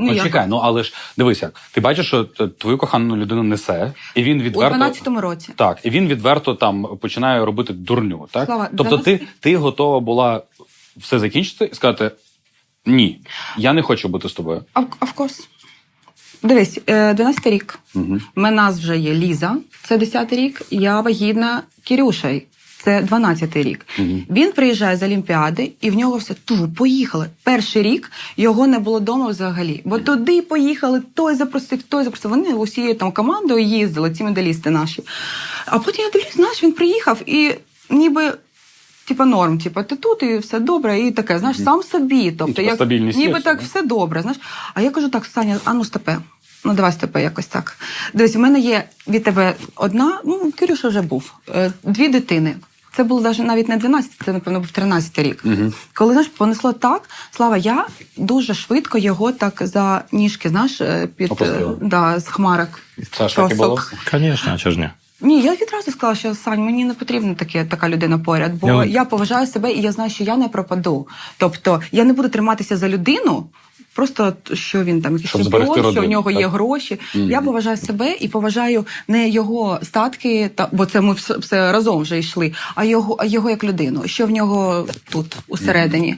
Ну, чекай, ну але ж дивись як. Ти бачиш, що твою кохану людину несе, і він У 12-му році. так, і він відверто там починає робити дурню. Так Слава, тобто, ти, вас- ти готова була все закінчити і сказати ні, я не хочу бути з тобою. Of course. Дивись, е, 12 рік. Угу. У нас вже є Ліза, це 10 рік. Я вагітна Кірюшею. Це 12 рік. Мгм. Він приїжджає з Олімпіади, і в нього все ту, поїхали. Перший рік його не було вдома взагалі. Бо туди поїхали, той запросив, той запросив. Вони усією там командою їздили, ці медалісти наші. А потім я дивлюсь, знаєш, він приїхав і ніби. Типа норм, типа ти тут і все добре, і таке, знаєш, сам собі. Тобто, як, стабільність ніби є, так да? все добре. Знаєш. А я кажу так, Саня, а ну степе. Ну, давай степе якось так. Дивись, у мене є від тебе одна, ну, Кирюша вже був, е, дві дитини. Це було навіть навіть не 12, це, напевно, був 13 рік. Угу. Коли знаєш, понесло так, Слава, я дуже швидко його так за ніжки, знаєш, е, під Опустила. е, да, з хмарок. А чого ж ні? Ні, я відразу сказала, що Сань, мені не потрібна таке, така людина поряд, бо Ну, я поважаю себе і я знаю, що я не пропаду. Тобто я не буду триматися за людину. Просто що він там якийсь чемпіон, що в нього нього є гроші. гроші. Мгм. Я поважаю себе і поважаю не його статки, та бо це ми все, все разом вже йшли, а його, а його як людину, що в нього тут усередині.